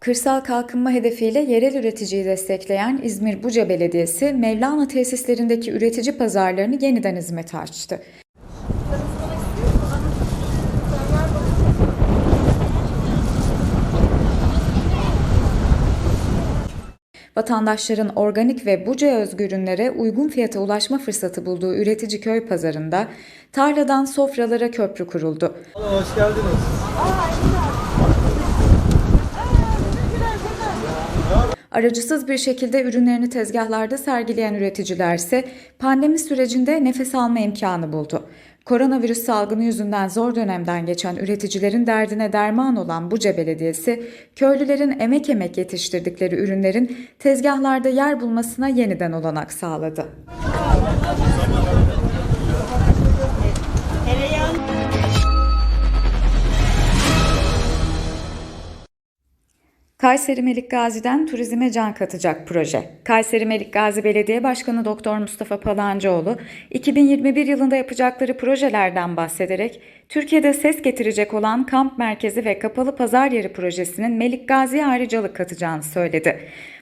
Kırsal kalkınma hedefiyle yerel üreticiyi destekleyen İzmir Buca Belediyesi, Mevlana tesislerindeki üretici pazarlarını yeniden hizmete açtı. Vatandaşların organik ve Buca'ya özgü ürünlere uygun fiyata ulaşma fırsatı bulduğu üretici köy pazarında tarladan sofralara köprü kuruldu. Hoş geldiniz. Aracısız bir şekilde ürünlerini tezgahlarda sergileyen üreticiler ise pandemi sürecinde nefes alma imkanı buldu. Koronavirüs salgını yüzünden zor dönemden geçen üreticilerin derdine derman olan Buca Belediyesi, köylülerin emek emek yetiştirdikleri ürünlerin tezgahlarda yer bulmasına yeniden olanak sağladı. Kayseri Melik Gazi'den turizme can katacak proje. Kayseri Melik Gazi Belediye Başkanı Doktor Mustafa Palancıoğlu, 2021 yılında yapacakları projelerden bahsederek Türkiye'de ses getirecek olan kamp merkezi ve kapalı pazar yeri projesinin Melik Gazi'ye ayrıcalık katacağını söyledi.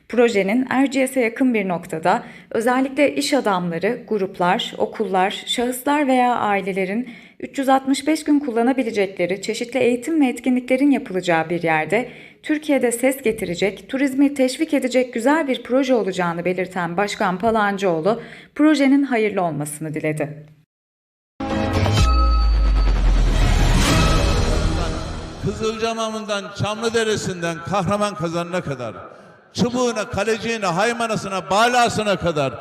Projenin Erciyes'e yakın bir noktada özellikle iş adamları, gruplar, okullar, şahıslar veya ailelerin 365 gün kullanabilecekleri çeşitli eğitim ve etkinliklerin yapılacağı bir yerde Türkiye'de ses getirecek, turizmi teşvik edecek güzel bir proje olacağını belirten Başkan Palancıoğlu, projenin hayırlı olmasını diledi. Kızılcamamından, Çamlıderesi'nden Kahraman Kazanı'na kadar, çubuğuna, kaleciğine, haymanasına, balasına kadar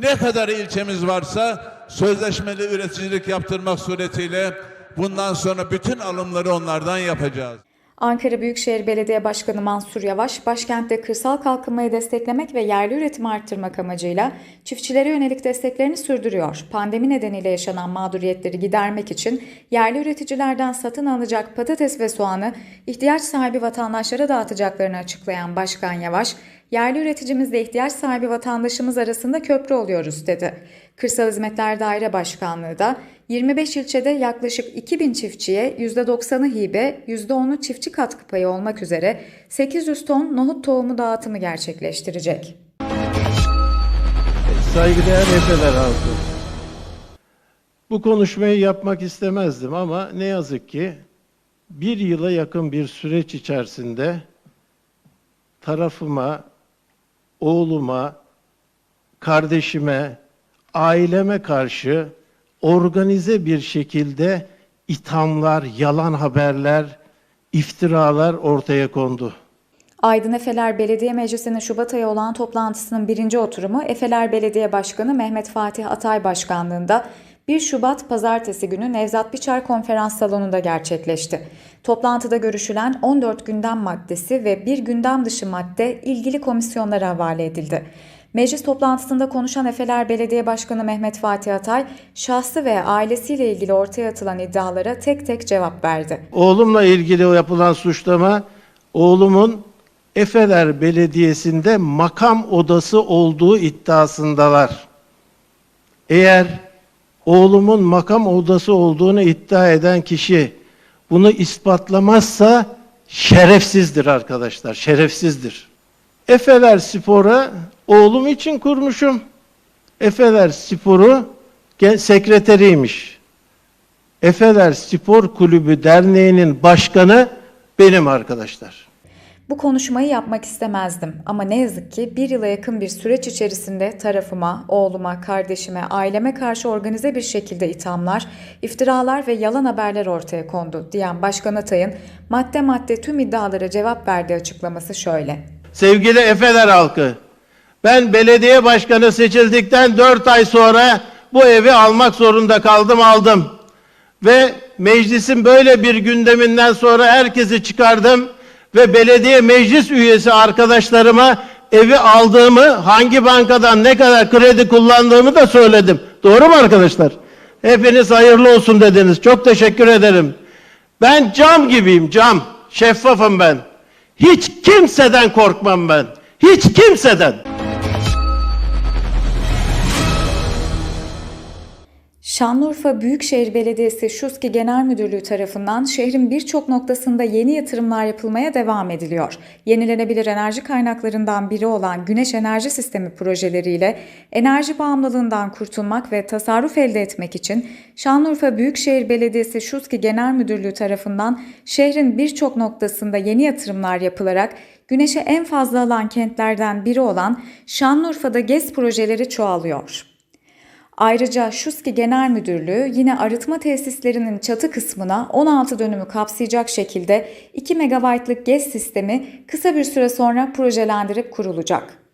ne kadar ilçemiz varsa sözleşmeli üreticilik yaptırmak suretiyle bundan sonra bütün alımları onlardan yapacağız. Ankara Büyükşehir Belediye Başkanı Mansur Yavaş, başkentte kırsal kalkınmayı desteklemek ve yerli üretimi arttırmak amacıyla çiftçilere yönelik desteklerini sürdürüyor. Pandemi nedeniyle yaşanan mağduriyetleri gidermek için yerli üreticilerden satın alacak patates ve soğanı ihtiyaç sahibi vatandaşlara dağıtacaklarını açıklayan Başkan Yavaş, yerli üreticimizle ihtiyaç sahibi vatandaşımız arasında köprü oluyoruz dedi. Kırsal Hizmetler Daire Başkanlığı da 25 ilçede yaklaşık 2000 çiftçiye %90'ı hibe, %10'u çiftçi katkı payı olmak üzere 800 ton nohut tohumu dağıtımı gerçekleştirecek. Saygıdeğer Efeler halkı. Bu konuşmayı yapmak istemezdim ama ne yazık ki bir yıla yakın bir süreç içerisinde tarafıma, oğluma, kardeşime, aileme karşı organize bir şekilde ithamlar, yalan haberler, iftiralar ortaya kondu. Aydın Efeler Belediye Meclisi'nin Şubat ayı olan toplantısının birinci oturumu Efeler Belediye Başkanı Mehmet Fatih Atay Başkanlığında 1 Şubat Pazartesi günü Nevzat Biçer Konferans Salonu'nda gerçekleşti. Toplantıda görüşülen 14 gündem maddesi ve bir gündem dışı madde ilgili komisyonlara havale edildi. Meclis toplantısında konuşan Efeler Belediye Başkanı Mehmet Fatih Atay, şahsı ve ailesiyle ilgili ortaya atılan iddialara tek tek cevap verdi. Oğlumla ilgili yapılan suçlama, oğlumun Efeler Belediyesi'nde makam odası olduğu iddiasındalar. Eğer oğlumun makam odası olduğunu iddia eden kişi bunu ispatlamazsa şerefsizdir arkadaşlar, şerefsizdir. Efeler Spor'a oğlum için kurmuşum. Efeler Spor'u sekreteriymiş. Efeler Spor Kulübü Derneği'nin başkanı benim arkadaşlar. Bu konuşmayı yapmak istemezdim ama ne yazık ki bir yıla yakın bir süreç içerisinde tarafıma, oğluma, kardeşime, aileme karşı organize bir şekilde ithamlar, iftiralar ve yalan haberler ortaya kondu diyen Başkan Atay'ın madde madde tüm iddialara cevap verdiği açıklaması şöyle. Sevgili Efeler halkı, ben belediye başkanı seçildikten 4 ay sonra bu evi almak zorunda kaldım aldım. Ve meclisin böyle bir gündeminden sonra herkesi çıkardım ve belediye meclis üyesi arkadaşlarıma evi aldığımı, hangi bankadan ne kadar kredi kullandığımı da söyledim. Doğru mu arkadaşlar? Hepiniz hayırlı olsun dediniz. Çok teşekkür ederim. Ben cam gibiyim, cam. Şeffafım ben. Hiç kimseden korkmam ben. Hiç kimseden. Şanlıurfa Büyükşehir Belediyesi Şuski Genel Müdürlüğü tarafından şehrin birçok noktasında yeni yatırımlar yapılmaya devam ediliyor. Yenilenebilir enerji kaynaklarından biri olan güneş enerji sistemi projeleriyle enerji bağımlılığından kurtulmak ve tasarruf elde etmek için Şanlıurfa Büyükşehir Belediyesi Şuski Genel Müdürlüğü tarafından şehrin birçok noktasında yeni yatırımlar yapılarak güneşe en fazla alan kentlerden biri olan Şanlıurfa'da GES projeleri çoğalıyor. Ayrıca Şuski Genel Müdürlüğü yine arıtma tesislerinin çatı kısmına 16 dönümü kapsayacak şekilde 2 megabaytlık GES sistemi kısa bir süre sonra projelendirip kurulacak.